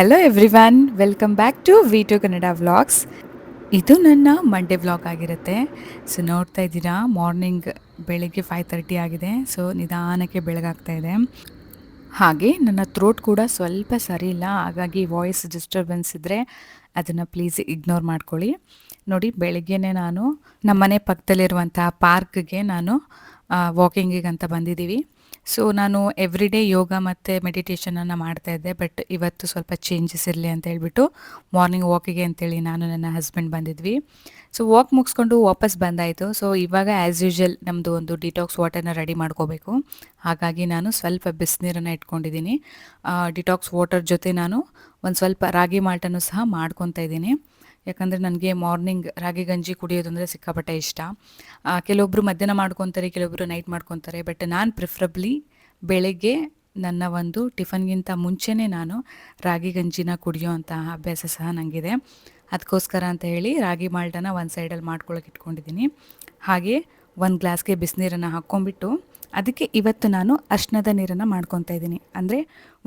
Hello everyone welcome back to V two Kannada vlogs ಇದು ನನ್ನ Monday vlog ಆಗಿರುತ್ತೆ. So ನೋಡ್ತಾ ಇದ್ದೀರಾ ಮಾರ್ನಿಂಗ್ ಬೆಳಗ್ಗೆ ಫೈವ್ ತರ್ಟಿ ಆಗಿದೆ. ಸೊ ನಿಧಾನಕ್ಕೆ ಬೆಳಗಾಗ್ತಾ ಇದೆ. ಹಾಗೆ ನನ್ನ ಥ್ರೋಟ್ ಕೂಡ ಸ್ವಲ್ಪ ಸರಿ ಇಲ್ಲ, ಹಾಗಾಗಿ ವಾಯ್ಸ್ ಡಿಸ್ಟರ್ಬೆನ್ಸ್ ಇದ್ದರೆ ಅದನ್ನು ಪ್ಲೀಸ್ ಇಗ್ನೋರ್ ಮಾಡ್ಕೊಳ್ಳಿ. ನೋಡಿ, ಬೆಳಗ್ಗೆನೇ ನಾನು ನಮ್ಮನೆ ಪಕ್ಕದಲ್ಲಿರುವಂಥ ಪಾರ್ಕ್ಗೆ ನಾನು ವಾಕಿಂಗಿಗೆ ಅಂತ ಬಂದಿದ್ದೀವಿ. ಸೊ ನಾನು ಎವ್ರಿ ಡೇ ಯೋಗ ಮತ್ತು ಮೆಡಿಟೇಷನನ್ನು ಮಾಡ್ತಾ ಇದ್ದೆ ಬಟ್ ಇವತ್ತು ಸ್ವಲ್ಪ ಚೇಂಜಸ್ ಇರಲಿ ಅಂತ ಹೇಳ್ಬಿಟ್ಟು ಮಾರ್ನಿಂಗ್ ವಾಕಿಗೆ ಅಂತೇಳಿ ನಾನು ನನ್ನ ಹಸ್ಬೆಂಡ್ ಬಂದಿದ್ವಿ. ಸೊ ವಾಕ್ ಮುಗಿಸ್ಕೊಂಡು ವಾಪಸ್ ಬಂದಾಯಿತು. ಸೊ ಇವಾಗ ಆ್ಯಸ್ ಯೂಶಲ್ ನಮ್ಮದು ಒಂದು ಡಿಟಾಕ್ಸ್ ವಾಟರ್ನ ರೆಡಿ ಮಾಡ್ಕೋಬೇಕು. ಹಾಗಾಗಿ ನಾನು ಸ್ವಲ್ಪ ಬಿಸಿನೀರನ್ನು ಇಟ್ಕೊಂಡಿದ್ದೀನಿ. ಡಿಟಾಕ್ಸ್ ವಾಟರ್ ಜೊತೆ ನಾನು ಒಂದು ಸ್ವಲ್ಪ ರಾಗಿ ಮಾಲ್ಟನ್ನು ಸಹ ಮಾಡ್ಕೊತಾ ಇದ್ದೀನಿ. ಯಾಕಂದರೆ ನನಗೆ ಮಾರ್ನಿಂಗ್ ರಾಗಿ ಗಂಜಿ ಕುಡಿಯೋದು ಅಂದರೆ ಸಿಕ್ಕಾಪಟ್ಟೆ ಇಷ್ಟ. ಕೆಲವೊಬ್ಬರು ಮಧ್ಯಾಹ್ನ ಮಾಡ್ಕೊತಾರೆ ಕೆಲವೊಬ್ಬರು ನೈಟ್ ಮಾಡ್ಕೊತಾರೆ ಬಟ್ ನಾನು ಪ್ರಿಫರಬ್ಲಿ ಬೆಳಗ್ಗೆ ನನ್ನ ಒಂದು ಟಿಫನ್ಗಿಂತ ಮುಂಚೆನೇ ನಾನು ರಾಗಿ ಗಂಜಿನ ಕುಡಿಯೋ ಅಂತಹ ಅಭ್ಯಾಸ ಸಹ ನನಗಿದೆ ಅದಕ್ಕೋಸ್ಕರ ಅಂತ ಹೇಳಿ ರಾಗಿ ಮಾಲ್ಟನ ಒಂದು ಸೈಡಲ್ಲಿ ಮಾಡ್ಕೊಳಕ್ಕೆ ಇಟ್ಕೊಂಡಿದ್ದೀನಿ. ಹಾಗೆ ಒಂದು ಗ್ಲಾಸ್ಗೆ ಬಿಸಿನೀರನ್ನು ಹಾಕ್ಕೊಂಬಿಟ್ಟು ಅದಕ್ಕೆ ಇವತ್ತು ನಾನು ಅರ್ಶಿನದ ನೀರನ್ನು ಮಾಡ್ಕೊತಾ ಇದ್ದೀನಿ. ಅಂದರೆ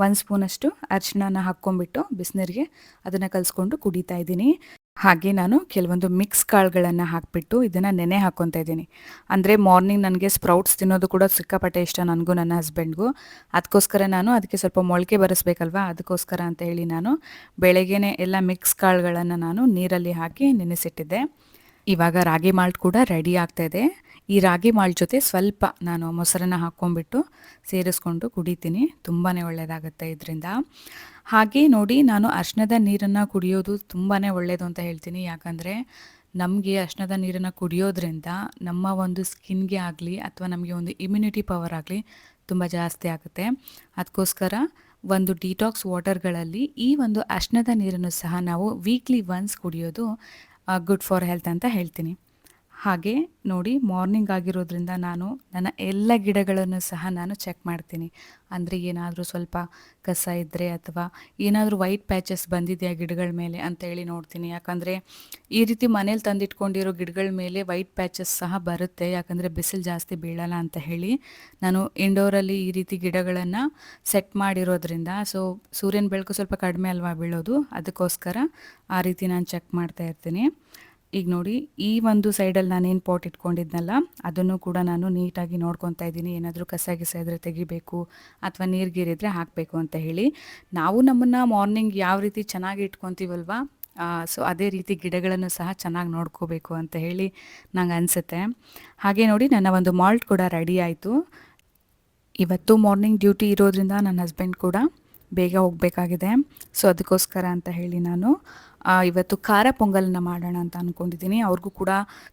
ಒಂದು ಸ್ಪೂನಷ್ಟು ಅರಿಶಿಣನ ಹಾಕ್ಕೊಂಬಿಟ್ಟು ಬಿಸಿನೀರಿಗೆ ಅದನ್ನು ಕಲಿಸ್ಕೊಂಡು ಕುಡಿತಾ ಇದ್ದೀನಿ. ಹಾಗೆ ನಾನು ಕೆಲವೊಂದು ಮಿಕ್ಸ್ ಕಾಳುಗಳನ್ನು ಹಾಕಿಬಿಟ್ಟು ಇದನ್ನು ನೆನೆ ಹಾಕ್ಕೊತಾ ಇದ್ದೀನಿ. ಅಂದರೆ ಮಾರ್ನಿಂಗ್ ನನಗೆ ಸ್ಪ್ರೌಟ್ಸ್ ತಿನ್ನೋದು ಕೂಡ ಸಿಕ್ಕಾಪಟ್ಟೆ ಇಷ್ಟ ನನಗೂ ನನ್ನ ಹಸ್ಬೆಂಡ್ಗೂ ಅದಕ್ಕೋಸ್ಕರ ನಾನು ಅದಕ್ಕೆ ಸ್ವಲ್ಪ ಮೊಳಕೆ ಬರೆಸ್ಬೇಕಲ್ವಾ? ಅದಕ್ಕೋಸ್ಕರ ಅಂತ ಹೇಳಿ ನಾನು ಬೆಳಗ್ಗೆನೆ ಎಲ್ಲ ಮಿಕ್ಸ್ ಕಾಳುಗಳನ್ನು ನಾನು ನೀರಲ್ಲಿ ಹಾಕಿ ನೆನೆಸಿಟ್ಟಿದ್ದೆ. ಇವಾಗ ರಾಗಿ ಮಾಲ್ಟ್ ಕೂಡ ರೆಡಿ ಆಗ್ತಾ ಇದೆ. ಈ ರಾಗಿ ಮಾಲ್ಟ್ ಜೊತೆ ಸ್ವಲ್ಪ ನಾನು ಮೊಸರನ್ನ ಹಾಕ್ಕೊಂಡ್ಬಿಟ್ಟು ಸೇರಿಸ್ಕೊಂಡು ಕುಡಿತೀನಿ. ತುಂಬಾ ಒಳ್ಳೆಯದಾಗುತ್ತೆ ಇದರಿಂದ. ಹಾಗೆ ನೋಡಿ ನಾನು ಅರ್ಶನದ ನೀರನ್ನು ಕುಡಿಯೋದು ತುಂಬಾ ಒಳ್ಳೆಯದು ಅಂತ ಹೇಳ್ತೀನಿ. ಯಾಕಂದರೆ ನಮಗೆ ಅರ್ಶನದ ನೀರನ್ನು ಕುಡಿಯೋದ್ರಿಂದ ನಮ್ಮ ಒಂದು ಸ್ಕಿನ್ಗೆ ಆಗಲಿ ಅಥವಾ ನಮಗೆ ಒಂದು ಇಮ್ಯುನಿಟಿ ಪವರ್ ಆಗಲಿ ತುಂಬ ಜಾಸ್ತಿ ಆಗುತ್ತೆ. ಅದಕ್ಕೋಸ್ಕರ ಒಂದು ಡಿಟಾಕ್ಸ್ ವಾಟರ್ಗಳಲ್ಲಿ ಈ ಒಂದು ಅರ್ಶನದ ನೀರನ್ನು ಸಹ ನಾವು ವೀಕ್ಲಿ ಒನ್ಸ್ ಕುಡಿಯೋದು ಗುಡ್ ಫಾರ್ ಹೆಲ್ತ್ ಅಂತ ಹೇಳ್ತೀನಿ. ಹಾಗೆ ನೋಡಿ ಮಾರ್ನಿಂಗ್ ಆಗಿರೋದ್ರಿಂದ ನಾನು ನನ್ನ ಎಲ್ಲ ಗಿಡಗಳನ್ನು ಸಹ ನಾನು ಚೆಕ್ ಮಾಡ್ತೀನಿ. ಅಂದರೆ ಏನಾದರೂ ಸ್ವಲ್ಪ ಕಸ ಇದ್ದರೆ ಅಥವಾ ಏನಾದರೂ ವೈಟ್ ಪ್ಯಾಚಸ್ ಬಂದಿದೆಯಾ ಗಿಡಗಳ ಮೇಲೆ ಅಂತೇಳಿ ನೋಡ್ತೀನಿ. ಯಾಕಂದರೆ ಈ ರೀತಿ ಮನೇಲಿ ತಂದಿಟ್ಕೊಂಡಿರೋ ಗಿಡಗಳ ಮೇಲೆ ವೈಟ್ ಪ್ಯಾಚಸ್ ಸಹ ಬರುತ್ತೆ. ಯಾಕಂದರೆ ಬಿಸಿಲು ಜಾಸ್ತಿ ಬೀಳಲ್ಲ ಅಂತ ಹೇಳಿ ನಾನು ಇಂಡೋರಲ್ಲಿ ಈ ರೀತಿ ಗಿಡಗಳನ್ನು ಸೆಟ್ ಮಾಡಿರೋದ್ರಿಂದ ಸೊ ಸೂರ್ಯನ ಬೆಳಕು ಸ್ವಲ್ಪ ಕಡಿಮೆ ಅಲ್ವಾ ಬೀಳೋದು, ಅದಕ್ಕೋಸ್ಕರ ಆ ರೀತಿ ನಾನು ಚೆಕ್ ಮಾಡ್ತಾ ಇರ್ತೀನಿ. ಈಗ ನೋಡಿ, ಈ ಒಂದು ಸೈಡಲ್ಲಿ ನಾನೇನು ಪಾಟ್ ಇಟ್ಕೊಂಡಿದ್ನಲ್ಲ, ಅದನ್ನು ಕೂಡ ನಾನು ನೀಟಾಗಿ ನೋಡ್ಕೊತಾ ಇದ್ದೀನಿ. ಏನಾದರೂ ಕಸ ಗಿಸ ಇದ್ರೆ ತೆಗಿಬೇಕು ಅಥವಾ ನೀರು ಗೀರಿದ್ರೆ ಹಾಕಬೇಕು ಅಂತ ಹೇಳಿ. ನಾವು ನಮ್ಮನ್ನು ಮಾರ್ನಿಂಗ್ ಯಾವ ರೀತಿ ಚೆನ್ನಾಗಿ ಇಟ್ಕೊತೀವಲ್ವಾ ಸೊ ಅದೇ ರೀತಿ ಗಿಡಗಳನ್ನು ಸಹ ಚೆನ್ನಾಗಿ ನೋಡ್ಕೋಬೇಕು ಅಂತ ಹೇಳಿ ನಂಗೆ ಅನಿಸುತ್ತೆ. ಹಾಗೆ ನೋಡಿ, ನನ್ನ ಒಂದು ಮಾಲ್ಟ್ ಕೂಡ ರೆಡಿ ಆಯಿತು. ಇವತ್ತು ಮಾರ್ನಿಂಗ್ ಡ್ಯೂಟಿ ಇರೋದ್ರಿಂದ ನನ್ನ ಹಸ್ಬೆಂಡ್ ಕೂಡ ಬೇಗ ಹೋಗಬೇಕಾಗಿದೆ. ಸೊ ಅದಕ್ಕೋಸ್ಕರ ಅಂತ ಹೇಳಿ ನಾನು ಇವತ್ತು ಖಾರ ಪೊಂಗಲನ್ನ ಮಾಡೋಣ ಅಂತ ಅಂದ್ಕೊಂಡಿದ್ದೀನಿ ಅವ್ರಿಗೂ ಕೂಡ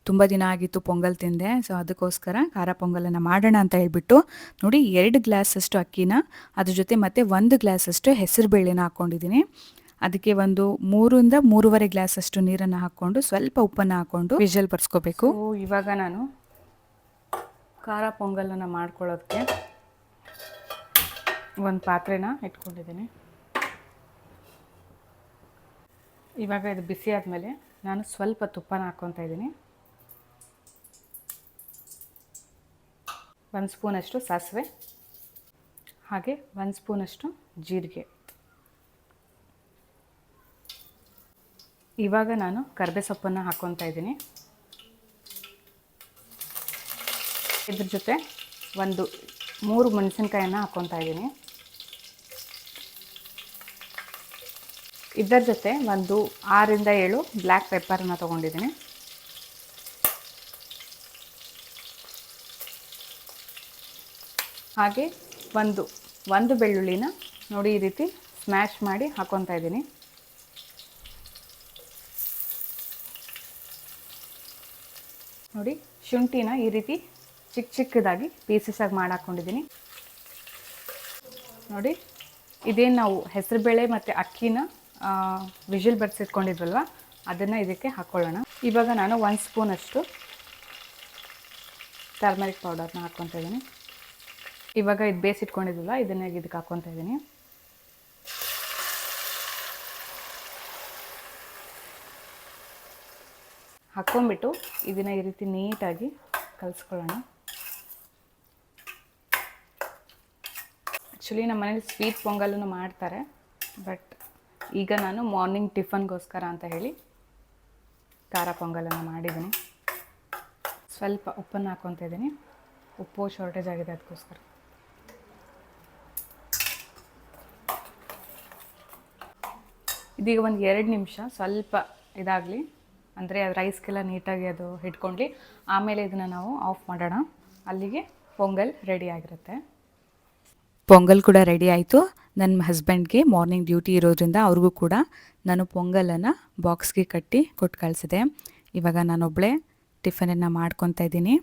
ತುಂಬ ದಿನ ಆಗಿತ್ತು ಪೊಂಗಲ್ ತಿಂದೆ. ಸೊ ಅದಕ್ಕೋಸ್ಕರ ಖಾರ ಪೊಂಗಲನ್ನು ಮಾಡೋಣ ಅಂತ ಹೇಳ್ಬಿಟ್ಟು ನೋಡಿ ಎರಡು ಗ್ಲಾಸಷ್ಟು ಅಕ್ಕಿನ, ಅದ್ರ ಜೊತೆ ಮತ್ತೆ ಒಂದು ಗ್ಲಾಸಷ್ಟು ಹೆಸರು ಬೇಳೆನ ಹಾಕ್ಕೊಂಡಿದ್ದೀನಿ ಅದಕ್ಕೆ ಒಂದು ಮೂರಿಂದ ಮೂರುವರೆ ಗ್ಲಾಸಷ್ಟು ನೀರನ್ನು ಹಾಕ್ಕೊಂಡು ಸ್ವಲ್ಪ ಉಪ್ಪನ್ನು ಹಾಕ್ಕೊಂಡು ವಿಜಲ್ ಬರ್ಸ್ಕೋಬೇಕು. ಇವಾಗ ನಾನು ಖಾರ ಪೊಂಗಲನ್ನು ಮಾಡ್ಕೊಳ್ಳೋದಕ್ಕೆ ಒಂದು ಪಾತ್ರೆನ ಇಟ್ಕೊಂಡಿದ್ದೀನಿ. ಇವಾಗ ಇದು ಬಿಸಿ ಆದಮೇಲೆ ನಾನು ಸ್ವಲ್ಪ ತುಪ್ಪನ ಹಾಕ್ಕೊತಾ ಇದ್ದೀನಿ. ಒಂದು ಸ್ಪೂನಷ್ಟು ಸಾಸಿವೆ, ಹಾಗೆ ಒಂದು ಸ್ಪೂನಷ್ಟು ಜೀರಿಗೆ. ಇವಾಗ ನಾನು ಕರ್ಬೆ ಸೊಪ್ಪನ್ನು ಹಾಕ್ಕೊತಾ ಇದ್ದೀನಿ. ಇದ್ರ ಜೊತೆ ಒಂದು ಮೂರು ಮೆಣಸಿನ್ಕಾಯನ್ನು ಹಾಕ್ಕೊತಾ ಇದ್ದೀನಿ. ಇದರ ಜೊತೆ ಒಂದು ಆರಿಂದ ಏಳು ಬ್ಲ್ಯಾಕ್ ಪೆಪ್ಪರನ್ನು ತೊಗೊಂಡಿದ್ದೀನಿ. ಹಾಗೆ ಒಂದು ಒಂದು ಬೆಳ್ಳುಳ್ಳಿನ ನೋಡಿ ಈ ರೀತಿ ಸ್ಮ್ಯಾಶ್ ಮಾಡಿ ಹಾಕ್ಕೊತಾ ಇದ್ದೀನಿ. ನೋಡಿ ಶುಂಠಿನ ಈ ರೀತಿ ಚಿಕ್ಕ ಚಿಕ್ಕದಾಗಿ ಪೀಸಸ್ಸಾಗಿ ಮಾಡಿ ಹಾಕ್ಕೊಂಡಿದ್ದೀನಿ ನೋಡಿ ಇದೇನು ನಾವು ಹೆಸರುಬೇಳೆ ಮತ್ತು ಅಕ್ಕಿನ ವಿಜಿಲ್ ಬರ್ಸಿಟ್ಕೊಂಡಿದ್ವಲ್ವ ಅದನ್ನು ಇದಕ್ಕೆ ಹಾಕ್ಕೊಳ್ಳೋಣ ಇವಾಗ ನಾನು ಒಂದು ಸ್ಪೂನಷ್ಟು ಟರ್ಮರಿಕ್ ಪೌಡರ್ನ ಹಾಕ್ಕೊತಾ ಇದ್ದೀನಿ. ಇವಾಗ ಇದು ಬೇಯಿಸಿಟ್ಕೊಂಡಿದ್ವಲ್ಲ ಇದನ್ನ ಇದಕ್ಕೆ ಹಾಕ್ಕೊತಾ ಇದ್ದೀನಿ. ಹಾಕ್ಕೊಂಬಿಟ್ಟು ಇದನ್ನು ಈ ರೀತಿ ನೀಟಾಗಿ ಕಲಿಸ್ಕೊಳ್ಳೋಣ. ಆ್ಯಕ್ಚುಲಿ ನಮ್ಮ ಮನೇಲಿ ಸ್ವೀಟ್ ಪೊಂಗಲನ್ನು ಮಾಡ್ತಾರೆ ಬಟ್ ಈಗ ನಾನು ಮಾರ್ನಿಂಗ್ ಟಿಫನ್ಗೋಸ್ಕರ ಅಂತ ಹೇಳಿ ಖಾರ ಪೊಂಗಲನ್ನು ಮಾಡಿದ್ದೀನಿ. ಸ್ವಲ್ಪ ಉಪ್ಪನ್ನು ಹಾಕ್ಕೊತ ಇದ್ದೀನಿ. ಉಪ್ಪು ಶಾರ್ಟೇಜ್ ಆಗಿದೆ ಅದಕ್ಕೋಸ್ಕರ ಇದೀಗ ಒಂದು ಎರಡು ನಿಮಿಷ ಸ್ವಲ್ಪ ಇದಾಗಲಿ. ಅಂದರೆ ಅದು ರೈಸ್ಗೆಲ್ಲ ನೀಟಾಗಿ ಅದು ಹಿಡ್ಕೊಂಡ್ಲಿ. ಆಮೇಲೆ ಇದನ್ನು ನಾವು ಆಫ್ ಮಾಡೋಣ. ಅಲ್ಲಿಗೆ ಪೊಂಗಲ್ ರೆಡಿ ಆಗಿರುತ್ತೆ. ಪೊಂಗಲ್ ಕೂಡ ರೆಡಿ ಆಯಿತು. ನನ್ನ ಹಸ್ಬೆಂಡ್ಗೆ ಮಾರ್ನಿಂಗ್ ಡ್ಯೂಟಿ ಇರೋದ್ರಿಂದ ಅವ್ರಿಗೂ ಕೂಡ ನಾನು ಪೊಂಗಲನ್ನು ಬಾಕ್ಸ್ಗೆ ಕಟ್ಟಿ ಕೊಟ್ಟು ಕಳಿಸಿದೆ. ಇವಾಗ ನಾನೊಬ್ಬಳೇ ಟಿಫನನ್ನು ಮಾಡ್ಕೊತಾ ಇದ್ದೀನಿ.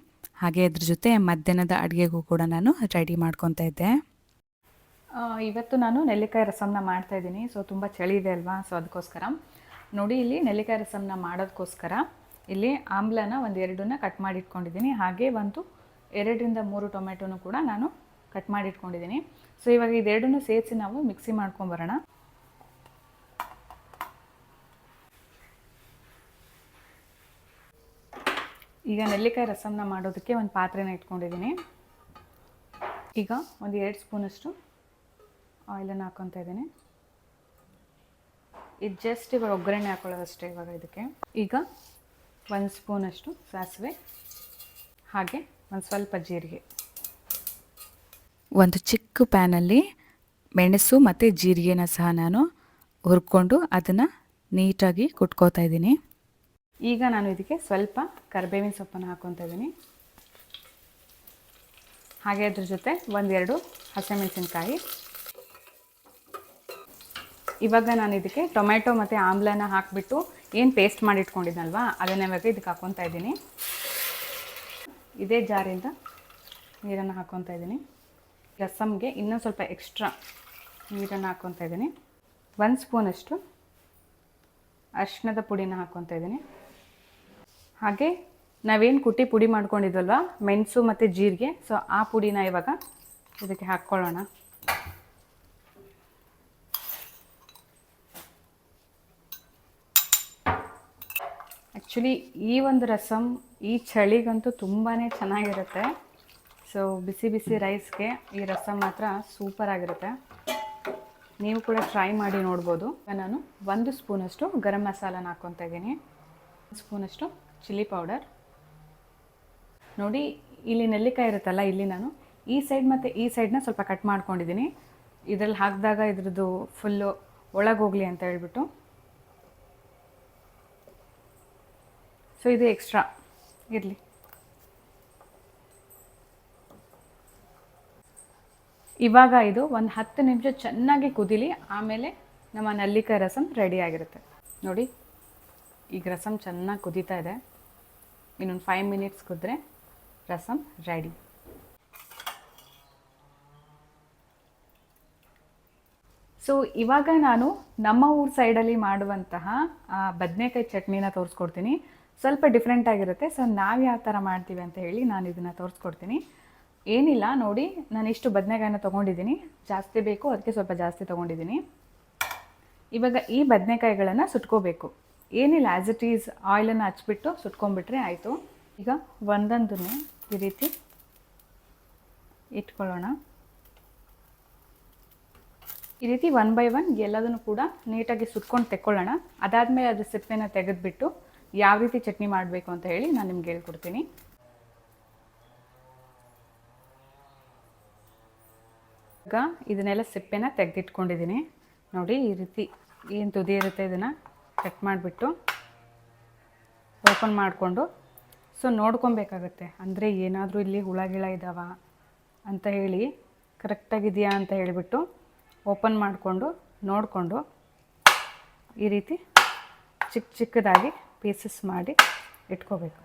ಹಾಗೆ ಅದ್ರ ಜೊತೆ ಮಧ್ಯಾಹ್ನದ ಅಡುಗೆಗೂ ಕೂಡ ನಾನು ರೆಡಿ ಮಾಡ್ಕೊತಾ ಇದ್ದೆ. ಇವತ್ತು ನಾನು ನೆಲ್ಲಿಕಾಯಿ ರಸಮ್ನ ಮಾಡ್ತಾ ಇದ್ದೀನಿ. ಸೊ ತುಂಬ ಚಳಿ ಇದೆ ಅಲ್ವಾ? ಸೊ ಅದಕ್ಕೋಸ್ಕರ. ನೋಡಿ, ಇಲ್ಲಿ ನೆಲ್ಲಿಕಾಯಿ ರಸಮ್ನ ಮಾಡೋದಕ್ಕೋಸ್ಕರ ಇಲ್ಲಿ ಆಮ್ಲನ ಒಂದು ಎರಡನ್ನ ಕಟ್ ಮಾಡಿ ಇಟ್ಕೊಂಡಿದ್ದೀನಿ ಹಾಗೆ ಒಂದು ಎರಡರಿಂದ ಮೂರು ಟೊಮೆಟೊನು ಕೂಡ ನಾನು ಕಟ್ ಮಾಡಿ ಇಟ್ಕೊಂಡಿದ್ದೀನಿ. ಸೊ ಇವಾಗ ಇದೆರಡನ್ನೂ ಸೇರಿಸಿ ನಾವು ಮಿಕ್ಸಿ ಮಾಡ್ಕೊಂಬರೋಣ ಈಗ ನೆಲ್ಲಿಕಾಯಿ ರಸಮ್ನ ಮಾಡೋದಕ್ಕೆ ಒಂದು ಪಾತ್ರೆನ ಇಟ್ಕೊಂಡಿದ್ದೀನಿ. ಈಗ ಒಂದು ಎರಡು ಸ್ಪೂನಷ್ಟು ಆಯಿಲನ್ನು ಹಾಕ್ಕೊತಾ ಇದ್ದೀನಿ. ಇದು ಜಸ್ಟ್ ಇವಾಗ ಒಗ್ಗರಣೆ ಹಾಕೊಳ್ಳೋದಷ್ಟೇ ಇವಾಗ ಇದಕ್ಕೆ. ಈಗ ಒಂದು ಸ್ಪೂನಷ್ಟು ಸಾಸಿವೆ, ಹಾಗೆ ಒಂದು ಸ್ವಲ್ಪ ಜೀರಿಗೆ. ಒಂದು ಚಿಕ್ಕ ಪ್ಯಾನಲ್ಲಿ ಮೆಣಸು ಮತ್ತು ಜೀರಿಗೆನ ಸಹ ನಾನು ಹುರ್ಕೊಂಡು ಅದನ್ನು ನೀಟಾಗಿ ಕುಟ್ಕೋತಾ ಇದ್ದೀನಿ. ಈಗ ನಾನು ಇದಕ್ಕೆ ಸ್ವಲ್ಪ ಕರಿಬೇವಿನ ಸೊಪ್ಪನ್ನು ಹಾಕ್ಕೊತಾ ಇದ್ದೀನಿ. ಹಾಗೆ ಅದ್ರ ಜೊತೆ ಒಂದೆರಡು ಹಸಿಮೆಣಸಿನ್ಕಾಯಿ. ಇವಾಗ ನಾನು ಇದಕ್ಕೆ ಟೊಮೆಟೊ ಮತ್ತು ಆಮ್ಲನ ಹಾಕಿಬಿಟ್ಟು ಏನು ಪೇಸ್ಟ್ ಮಾಡಿ ಇಟ್ಕೊಂಡಿದ್ನಲ್ವಾ ಅದನ್ನ ಇವಾಗ ಇದಕ್ಕೆ ಹಾಕ್ಕೊತಾ ಇದ್ದೀನಿ. ಇದೇ ಜಾರಿಂದ ನೀರನ್ನು ಹಾಕ್ಕೊತಾ ಇದ್ದೀನಿ. ರಸಮ್ಗೆ ಇನ್ನೂ ಸ್ವಲ್ಪ ಎಕ್ಸ್ಟ್ರಾ ನೀರನ್ನು ಹಾಕ್ಕೊತಾ ಇದ್ದೀನಿ. ಒಂದು ಸ್ಪೂನಷ್ಟು ಅರಿಶಿಣದ ಪುಡಿನ ಹಾಕ್ಕೊತಾ ಇದ್ದೀನಿ. ಹಾಗೆ ನಾವೇನು ಕುಟ್ಟಿ ಪುಡಿ ಮಾಡ್ಕೊಂಡಿದ್ವಲ್ವ? ಮೆಣಸು ಮತ್ತು ಜೀರಿಗೆ. ಸೊ ಆ ಪುಡಿನ ಇವಾಗ ಇದಕ್ಕೆ ಹಾಕ್ಕೊಳ್ಳೋಣ. ಆ್ಯಕ್ಚುಲಿ ಈ ಒಂದು ರಸಮ್ ಈ ಚಳಿಗಂತೂ ತುಂಬಾ ಚೆನ್ನಾಗಿರುತ್ತೆ. ಸೊ ಬಿಸಿ ಬಿಸಿ ರೈಸ್ಗೆ ಈ ರಸಮ್ ಮಾತ್ರ ಸೂಪರ್ ಆಗಿರುತ್ತೆ. ನೀವು ಕೂಡ ಟ್ರೈ ಮಾಡಿ ನೋಡ್ಬೋದು. ನಾನು ಒಂದು ಸ್ಪೂನಷ್ಟು ಗರಂ ಮಸಾಲನ ಹಾಕ್ಕೊತಾ ಇದ್ದೀನಿ. ಸ್ಪೂನಷ್ಟು ಚಿಲ್ಲಿ ಪೌಡರ್ ನೋಡಿ, ಇಲ್ಲಿ ನೆಲ್ಲಿಕಾಯಿ ಇರುತ್ತಲ್ಲ, ಇಲ್ಲಿ ನಾನು ಈ ಸೈಡ್ ಮತ್ತು ಈ ಸೈಡ್ನ ಸ್ವಲ್ಪ ಕಟ್ ಮಾಡ್ಕೊಂಡಿದ್ದೀನಿ. ಇದರಲ್ಲಿ ಹಾಕಿದಾಗ ಇದ್ರದ್ದು ಫುಲ್ಲು ಒಳಗೋಗಲಿ ಅಂತ ಹೇಳ್ಬಿಟ್ಟು. ಸೊ ಇದು ಎಕ್ಸ್ಟ್ರಾ ಇರಲಿ. ಇವಾಗ ಇದು ಒಂದು ಹತ್ತು ನಿಮಿಷ ಚೆನ್ನಾಗಿ ಕುದಿಲಿ, ಆಮೇಲೆ ನಮ್ಮ ನಲ್ಲಿಕಾಯಿ ರಸಮ್ ರೆಡಿ ಆಗಿರುತ್ತೆ. ನೋಡಿ, ಈಗ ರಸಂ ಚೆನ್ನಾಗಿ ಕುದೀತಾ ಇದೆ. ಇನ್ನೊಂದು ಫೈವ್ ಮಿನಿಟ್ಸ್ ಕುದ್ರೆ ರಸಂ ರೆಡಿ ಸೊ ಇವಾಗ ನಾನು ನಮ್ಮ ಊರ ಸೈಡಲ್ಲಿ ಮಾಡುವಂತಹ ಬದನೆಕಾಯಿ ಚಟ್ನಿನ ತೋರಿಸ್ಕೊಡ್ತೀನಿ. ಸ್ವಲ್ಪ ಡಿಫ್ರೆಂಟ್ ಆಗಿರುತ್ತೆ. ಸೊ ನಾವು ಯಾವ ಥರ ಮಾಡ್ತೀವಿ ಅಂತ ಹೇಳಿ ನಾನು ಇದನ್ನು ತೋರಿಸ್ಕೊಡ್ತೀನಿ. ಏನಿಲ್ಲ, ನೋಡಿ, ನಾನು ಇಷ್ಟು ಬದನೆಕಾಯಿನ ತೊಗೊಂಡಿದ್ದೀನಿ. ಜಾಸ್ತಿ ಬೇಕು, ಅದಕ್ಕೆ ಸ್ವಲ್ಪ ಜಾಸ್ತಿ ತೊಗೊಂಡಿದ್ದೀನಿ. ಇವಾಗ ಈ ಬದನೆಕಾಯಿಗಳನ್ನು ಸುಟ್ಕೋಬೇಕು. ಏನಿಲ್ಲ ಆ್ಯಸ್ ಇಟ್ ಈಸ್ ಆಯಿಲನ್ನು ಹಚ್ಬಿಟ್ಟು ಸುಟ್ಕೊಂಡ್ಬಿಟ್ರೆ ಆಯಿತು. ಈಗ ಒಂದೊಂದನ್ನೇ ಈ ರೀತಿ ಇಟ್ಕೊಳ್ಳೋಣ. ಈ ರೀತಿ ಒನ್ ಬೈ ಒನ್ ಎಲ್ಲದನ್ನು ಕೂಡ ನೀಟಾಗಿ ಸುಟ್ಕೊಂಡು ತೆಕ್ಕೊಳ್ಳೋಣ. ಅದಾದಮೇಲೆ ಅದು ಸಿಪ್ಪೆನ ತೆಗೆದುಬಿಟ್ಟು ಯಾವ ರೀತಿ ಚಟ್ನಿ ಮಾಡಬೇಕು ಅಂತ ಹೇಳಿ ನಾನು ನಿಮ್ಗೆ ಹೇಳ್ಕೊಡ್ತೀನಿ. ಈಗ ಇದನ್ನೆಲ್ಲ ಸಿಪ್ಪೆನ ತೆಗೆದಿಟ್ಕೊಂಡಿದ್ದೀನಿ. ನೋಡಿ, ಈ ರೀತಿ ಏನು ತುದಿ ಇರುತ್ತೆ ಇದನ್ನು ಕಟ್ ಮಾಡಿಬಿಟ್ಟು ಓಪನ್ ಮಾಡಿಕೊಂಡು. ಸೊ, ನೋಡ್ಕೊಬೇಕಾಗತ್ತೆ. ಅಂದರೆ ಏನಾದರೂ ಇಲ್ಲಿ ಹುಳ ಗಿಳ ಇದ್ದಾವ ಅಂತ ಹೇಳಿ ಕರೆಕ್ಟಾಗಿದೆಯಾ ಅಂತ ಹೇಳಿಬಿಟ್ಟು ಓಪನ್ ಮಾಡಿಕೊಂಡು, ನೋಡಿಕೊಂಡು ಈ ರೀತಿ ಚಿಕ್ಕ ಚಿಕ್ಕದಾಗಿ ಪೀಸಸ್ ಮಾಡಿ ಇಟ್ಕೋಬೇಕು.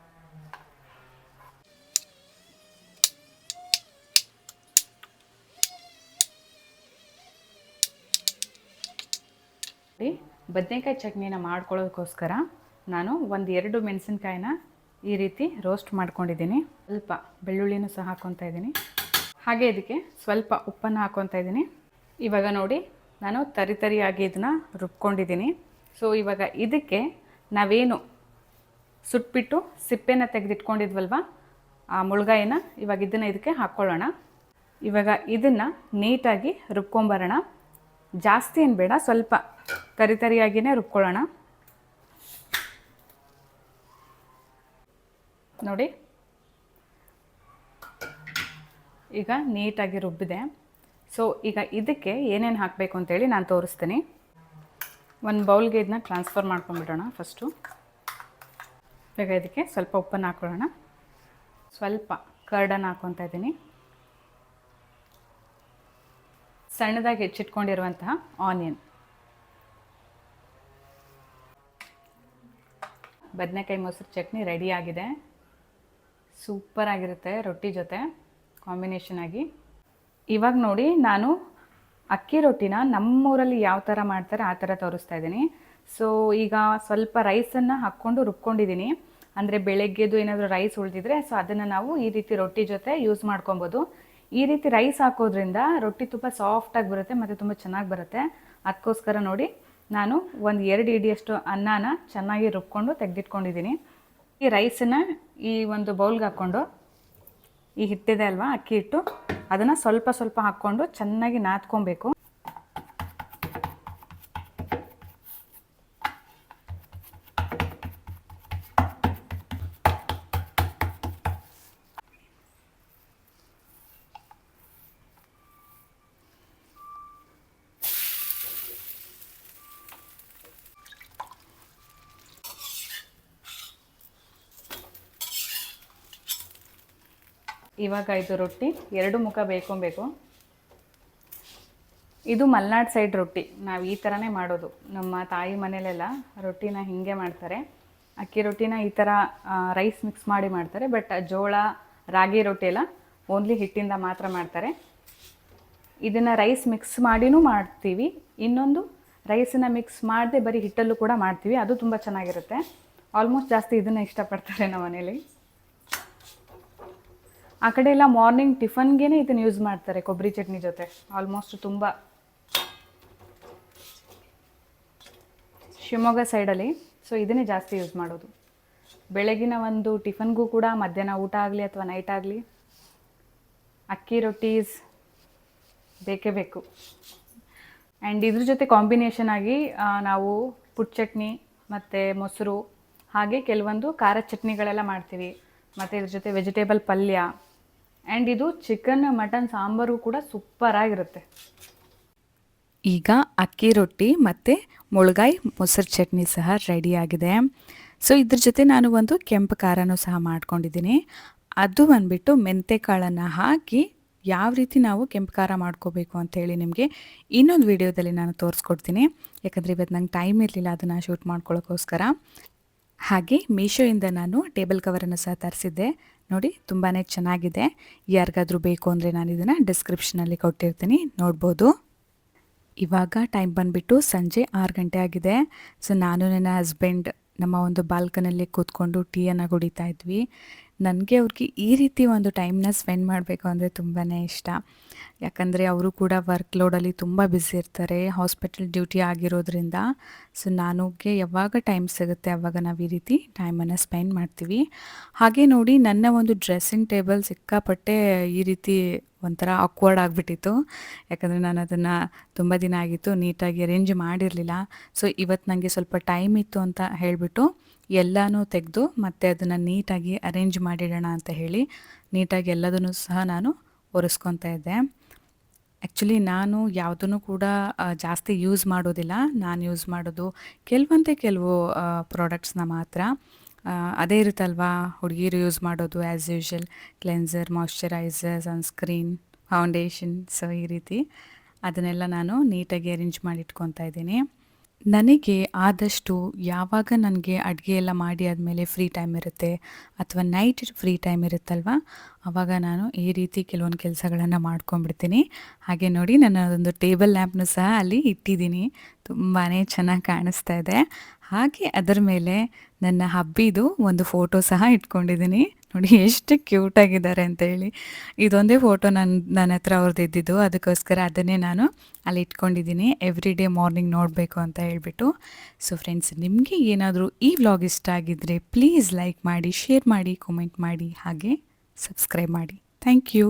ಬದನೆಕಾಯಿ ಚಟ್ನಿನ ಮಾಡ್ಕೊಳ್ಳೋದಕ್ಕೋಸ್ಕರ ನಾನು ಒಂದು ಎರಡು ಮೆಣಸಿನ್ಕಾಯಿನ ಈ ರೀತಿ ರೋಸ್ಟ್ ಮಾಡ್ಕೊಂಡಿದ್ದೀನಿ. ಸ್ವಲ್ಪ ಬೆಳ್ಳುಳ್ಳಿನೂ ಸಹ ಹಾಕ್ಕೊತಾ ಇದ್ದೀನಿ. ಹಾಗೆ ಇದಕ್ಕೆ ಸ್ವಲ್ಪ ಉಪ್ಪನ್ನು ಹಾಕ್ಕೊತಾ ಇದ್ದೀನಿ. ಇವಾಗ ನೋಡಿ, ನಾನು ತರಿ ತರಿಯಾಗಿ ಇದನ್ನು ರುಬ್ಕೊಂಡಿದ್ದೀನಿ. ಸೊ ಇವಾಗ ಇದಕ್ಕೆ ನಾವೇನು ಸುಟ್ಬಿಟ್ಟು ಸಿಪ್ಪೆನ ತೆಗೆದಿಟ್ಕೊಂಡಿದ್ವಲ್ವ, ಆ ಮುಳುಗಾಯಿನ ಇವಾಗ ಇದನ್ನು ಇದಕ್ಕೆ ಹಾಕ್ಕೊಳ್ಳೋಣ. ಇವಾಗ ಇದನ್ನು ನೀಟಾಗಿ ರುಬ್ಕೊಂಬರೋಣ. ಜಾಸ್ತಿ ಏನು ಬೇಡ, ಸ್ವಲ್ಪ ತರಿ ತರಿಯಾಗಿಯೇ ರುಬ್ಕೊಳ್ಳೋಣ. ನೋಡಿ. ಈಗ ನೀಟಾಗಿ ರುಬ್ಬಿದೆ. ಸೊ ಈಗ ಇದಕ್ಕೆ ಏನೇನು ಹಾಕಬೇಕು ಅಂತೇಳಿ ನಾನು ತೋರಿಸ್ತೀನಿ. ಒಂದು ಬೌಲ್ಗೆ ಇದನ್ನ ಟ್ರಾನ್ಸ್ಫರ್ ಮಾಡ್ಕೊಂಬಿಡೋಣ ಫಸ್ಟು ಈಗ ಇದಕ್ಕೆ ಸ್ವಲ್ಪ ಉಪ್ಪನ್ನು ಹಾಕೊಳ್ಳೋಣ. ಸ್ವಲ್ಪ ಕರ್ಡನ್ನು ಹಾಕ್ಕೊತಾ ಇದ್ದೀನಿ. ಸಣ್ಣದಾಗಿ ಹೆಚ್ಚಿಟ್ಕೊಂಡಿರುವಂತಹ ಆನಿಯನ್. ಬದನೆಕಾಯಿ ಮೊಸರು ಚಟ್ನಿ ರೆಡಿ ಆಗಿದೆ. ಸೂಪರ್ ಆಗಿರುತ್ತೆ ರೊಟ್ಟಿ ಜೊತೆ, ಕಾಂಬಿನೇಷನ್ ಆಗಿ. ಇವಾಗ ನೋಡಿ ನಾನು ಅಕ್ಕಿ ರೊಟ್ಟಿನ ನಮ್ಮೂರಲ್ಲಿ ಯಾವ ಥರ ಮಾಡ್ತಾರೆ ಆ ಥರ ತೋರಿಸ್ತಾ ಇದ್ದೀನಿ. ಸೊ ಈಗ ಸ್ವಲ್ಪ ರೈಸನ್ನು ಹಾಕ್ಕೊಂಡು ರುಬ್ಕೊಂಡಿದ್ದೀನಿ. ಅಂದರೆ ಬೆಳಗ್ಗೆದು ಏನಾದರೂ ರೈಸ್ ಉಳಿದಿದ್ರೆ ಸೊ ಅದನ್ನು ನಾವು ಈ ರೀತಿ ರೊಟ್ಟಿ ಜೊತೆ ಯೂಸ್ ಮಾಡ್ಕೊಬೋದು. ಈ ರೀತಿ ರೈಸ್ ಹಾಕೋದ್ರಿಂದ ರೊಟ್ಟಿ ತುಂಬ ಸಾಫ್ಟಾಗಿ ಬರುತ್ತೆ, ಮತ್ತು ತುಂಬ ಚೆನ್ನಾಗಿ ಬರುತ್ತೆ. ಅದಕ್ಕೋಸ್ಕರ ನೋಡಿ, ನಾನು ಒಂದು ಎರಡು ಇಡಿಯಷ್ಟು ಅನ್ನನ ಚೆನ್ನಾಗಿ ರುಬ್ಕೊಂಡು ತೆಗೆದಿಟ್ಕೊಂಡಿದ್ದೀನಿ ಈ ರೈಸನ್ನು ಈ ಒಂದು ಬೌಲ್ಗೆ ಹಾಕ್ಕೊಂಡು, ಈ ಹಿಟ್ಟಿದೆ ಅಲ್ವಾ, ಅಕ್ಕಿ ಹಿಟ್ಟು, ಅದನ್ನು ಸ್ವಲ್ಪ ಸ್ವಲ್ಪ ಹಾಕ್ಕೊಂಡು ಚೆನ್ನಾಗಿ ನಾದ್ಕೊಬೇಕು. ಇವಾಗ ಇದು ರೊಟ್ಟಿ, ಎರಡು ಮುಖ ಬೇಕೊಬೇಕು. ಇದು ಮಲ್ನಾಡ್ ಸೈಡ್ ರೊಟ್ಟಿ. ನಾವು ಈ ಥರನೇ ಮಾಡೋದು. ನಮ್ಮ ತಾಯಿ ಮನೇಲೆಲ್ಲ ರೊಟ್ಟಿನ ಹೀಗೆ ಮಾಡ್ತಾರೆ. ಅಕ್ಕಿ ರೊಟ್ಟಿನ ಈ ಥರ ರೈಸ್ ಮಿಕ್ಸ್ ಮಾಡಿ ಮಾಡ್ತಾರೆ ಬಟ್ ಜೋಳ, ರಾಗಿ ರೊಟ್ಟಿ ಎಲ್ಲ ಓನ್ಲಿ ಹಿಟ್ಟಿಂದ ಮಾತ್ರ ಮಾಡ್ತಾರೆ. ಇದನ್ನು ರೈಸ್ ಮಿಕ್ಸ್ ಮಾಡಿನೂ ಮಾಡ್ತೀವಿ. ಇನ್ನೊಂದು ರೈಸನ್ನು ಮಿಕ್ಸ್ ಮಾಡದೆ ಬರೀ ಹಿಟ್ಟಲ್ಲೂ ಕೂಡ ಮಾಡ್ತೀವಿ. ಅದು ತುಂಬ ಚೆನ್ನಾಗಿರುತ್ತೆ. ಆಲ್ಮೋಸ್ಟ್ ಜಾಸ್ತಿ ಇದನ್ನು ಇಷ್ಟಪಡ್ತಾರೆ ನಮ್ಮ ಮನೇಲಿ. ಆ ಕಡೆ ಎಲ್ಲ ಮಾರ್ನಿಂಗ್ ಟಿಫನ್ಗೆ ಇದನ್ನು ಯೂಸ್ ಮಾಡ್ತಾರೆ ಕೊಬ್ಬರಿ ಚಟ್ನಿ ಜೊತೆ. ಆಲ್ಮೋಸ್ಟ್ ತುಂಬ ಶಿವಮೊಗ್ಗ ಸೈಡಲ್ಲಿ ಸೊ ಇದನ್ನೇ ಜಾಸ್ತಿ ಯೂಸ್ ಮಾಡೋದು. ಬೆಳಗಿನ ಒಂದು ಟಿಫನ್ಗೂ ಕೂಡ ಮಧ್ಯಾಹ್ನ ಊಟ ಆಗಲಿ ಅಥವಾ ನೈಟ್ ಆಗಲಿ ಅಕ್ಕಿ ರೊಟ್ಟೀಸ್ ಬೇಕೇ ಬೇಕು. ಆ್ಯಂಡ್ ಇದ್ರ ಜೊತೆ ಕಾಂಬಿನೇಷನ್ ಆಗಿ ನಾವು ಪುಟ್ ಚಟ್ನಿ ಮತ್ತು ಮೊಸರು ಹಾಗೆ ಕೆಲವೊಂದು ಖಾರ ಚಟ್ನಿಗಳೆಲ್ಲ ಮಾಡ್ತೀವಿ. ಮತ್ತು ಇದ್ರ ಜೊತೆ ವೆಜಿಟೇಬಲ್ ಪಲ್ಯ. ಆ್ಯಂಡ್ ಇದು ಚಿಕನ್ ಮಟನ್ ಸಾಂಬಾರು ಕೂಡ ಸೂಪರಾಗಿರುತ್ತೆ ಈಗ ಅಕ್ಕಿ ರೊಟ್ಟಿ ಮತ್ತು ಮುಳುಗಾಯಿ, ಮೊಸರು ಚಟ್ನಿ ಸಹ ರೆಡಿಯಾಗಿದೆ ಸೊ ಇದ್ರ ಜೊತೆ ನಾನು ಒಂದು ಕೆಂಪು ಖಾರನೂ ಸಹ ಮಾಡ್ಕೊಂಡಿದ್ದೀನಿ. ಅದು ಬಂದ್ಬಿಟ್ಟು ಮೆಂತೆ ಕಾಳನ್ನು ಹಾಕಿ ಯಾವ ರೀತಿ ನಾವು ಕೆಂಪು ಖಾರ ಮಾಡ್ಕೋಬೇಕು ಅಂಥೇಳಿ ನಿಮಗೆ ಇನ್ನೊಂದು ವಿಡಿಯೋದಲ್ಲಿ ನಾನು ತೋರಿಸ್ಕೊಡ್ತೀನಿ. ಯಾಕಂದರೆ ಇವತ್ತು ನಂಗೆ ಟೈಮ್ ಇರಲಿಲ್ಲ ಅದನ್ನು ಶೂಟ್ ಮಾಡ್ಕೊಳ್ಳೋಕ್ಕೋಸ್ಕರ ಹಾಗೆ ಮೀಶೋಯಿಂದ ನಾನು ಟೇಬಲ್ ಕವರನ್ನು ಸಹ ತರಿಸಿದ್ದೆ. ನೋಡಿ ತುಂಬಾ ಚೆನ್ನಾಗಿದೆ. ಯಾರಿಗಾದರೂ ಬೇಕು ಅಂದರೆ ನಾನು ಇದನ್ನು ಡಿಸ್ಕ್ರಿಪ್ಷನಲ್ಲಿ ಕೊಟ್ಟಿರ್ತೀನಿ. ನೋಡ್ಬೋದು. ಇವಾಗ ಟೈಮ್ ಬಂದುಬಿಟ್ಟು ಸಂಜೆ ಆರು ಗಂಟೆ ಆಗಿದೆ. ಸೊ ನಾನು ನನ್ನ ಹಸ್ಬೆಂಡ್ ನಮ್ಮ ಒಂದು ಬಾಲ್ಕನಲ್ಲಿ ಕೂತ್ಕೊಂಡು ಟೀಯನ್ನು ಕುಡಿತಾ ಇದ್ವಿ. ನನಗೆ ಅವ್ರಿಗೆ ಈ ರೀತಿ ಒಂದು ಟೈಮ್ನ ಸ್ಪೆಂಡ್ ಮಾಡಬೇಕು ಅಂದರೆ ತುಂಬಾ ಇಷ್ಟ. ಯಾಕಂದರೆ ಅವರು ಕೂಡ ವರ್ಕ್ ಲೋಡಲ್ಲಿ ತುಂಬ ಬ್ಯುಸಿ ಇರ್ತಾರೆ ಹಾಸ್ಪಿಟಲ್ ಡ್ಯೂಟಿ ಆಗಿರೋದ್ರಿಂದ. ಸೊ ನನಗೆ ಯಾವಾಗ ಟೈಮ್ ಸಿಗುತ್ತೆ ಅವಾಗ ನಾವು ಈ ರೀತಿ ಟೈಮನ್ನು ಸ್ಪೆಂಡ್ ಮಾಡ್ತೀವಿ. ಹಾಗೆ ನೋಡಿ ನನ್ನ ಒಂದು ಡ್ರೆಸ್ಸಿಂಗ್ ಟೇಬಲ್ ಸಿಕ್ಕಾಪಟ್ಟೆ ಈ ರೀತಿ ಒಂಥರ ಅಕ್ವರ್ಡ್ ಆಗಿಬಿಟ್ಟಿತ್ತು. ಯಾಕಂದರೆ ನಾನು ಅದನ್ನು ತುಂಬ ದಿನ ಆಗಿತ್ತು, ನೀಟಾಗಿ ಅರೇಂಜ್ ಮಾಡಿರಲಿಲ್ಲ. ಸೊ ಇವತ್ತು ನನಗೆ ಸ್ವಲ್ಪ ಟೈಮ್ ಇತ್ತು ಅಂತ ಹೇಳಿಬಿಟ್ಟು ಎಲ್ಲನೂ ತೆಗೆದು ಮತ್ತೆ ಅದನ್ನು ನೀಟಾಗಿ ಅರೇಂಜ್ ಮಾಡಿಡೋಣ ಅಂತ ಹೇಳಿ ನೀಟಾಗಿ ಎಲ್ಲದನ್ನು ಸಹ ನಾನು ಒರೆಸ್ಕೊತಾ ಇದ್ದೆ. ಆ್ಯಕ್ಚುಲಿ ನಾನು ಯಾವುದನ್ನು ಕೂಡ ಜಾಸ್ತಿ ಯೂಸ್ ಮಾಡೋದಿಲ್ಲ. ನಾನು ಯೂಸ್ ಮಾಡೋದು ಕೆಲವಂತೆ ಕೆಲವು ಪ್ರಾಡಕ್ಟ್ಸ್ನ ಮಾತ್ರ. ಅದೇ ಇರುತ್ತಲ್ವಾ? ಹುಡುಗಿರು ಯೂಸ್ ಮಾಡೋದು as usual cleanser moisturiser sunscreen foundation so ಈ ರೀತಿ. ಅದನ್ನೆಲ್ಲ ನಾನು ನೀಟಾಗಿ ಅರೇಂಜ್ ಮಾಡಿ ಇಟ್ಕೊತಾ ಇದ್ದೀನಿ. ನನಗೆ ಆದಷ್ಟು ಯಾವಾಗ ನನಗೆ ಅಡುಗೆ ಎಲ್ಲ ಮಾಡಿ ಆದಮೇಲೆ ಫ್ರೀ ಟೈಮ್ ಇರುತ್ತೆ ಅಥವಾ ನೈಟ್ ಫ್ರೀ ಟೈಮ್ ಇರುತ್ತಲ್ವ ಆವಾಗ ನಾನು ಈ ರೀತಿ ಕೆಲವೊಂದು ಕೆಲಸಗಳನ್ನು ಮಾಡ್ಕೊಂಡ್ಬಿಡ್ತೀನಿ. ಹಾಗೆ ನೋಡಿ ನಾನು ಒಂದು ಟೇಬಲ್ ಲ್ಯಾಂಪ್ನು ಸಹ ಅಲ್ಲಿ ಇಟ್ಟಿದ್ದೀನಿ. ತುಂಬಾ ಚೆನ್ನಾಗಿ ಕಾಣಿಸ್ತಾ ಇದೆ. ಹಾಗೆ ಅದರ ಮೇಲೆ ನನ್ನ ಹಬ್ಬಿದು ಒಂದು ಫೋಟೋ ಸಹ ಇಟ್ಕೊಂಡಿದ್ದೀನಿ. ನೋಡಿ ಎಷ್ಟು ಕ್ಯೂಟಾಗಿದ್ದಾರೆ ಅಂತ ಹೇಳಿ. ಇದೊಂದೇ ಫೋಟೋ ನನ್ನ ನನ್ನ ಹತ್ರ ಅವ್ರದ್ದು ಇದ್ದಿದ್ದು. ಅದಕ್ಕೋಸ್ಕರ ಅದನ್ನೇ ನಾನು ಅಲ್ಲಿ ಇಟ್ಕೊಂಡಿದ್ದೀನಿ. ಎವ್ರಿ ಡೇ ಮಾರ್ನಿಂಗ್ ನೋಡಬೇಕು ಅಂತ ಹೇಳಿಬಿಟ್ಟು. ಸೊ ಫ್ರೆಂಡ್ಸ್ ನಿಮಗೆ ಏನಾದರೂ ಈ ವ್ಲಾಗ್ ಇಷ್ಟ ಆಗಿದ್ದರೆ ಪ್ಲೀಸ್ ಲೈಕ್ ಮಾಡಿ ಶೇರ್ ಮಾಡಿ ಕಮೆಂಟ್ ಮಾಡಿ, ಹಾಗೆ ಸಬ್ಸ್ಕ್ರೈಬ್ ಮಾಡಿ. Thank you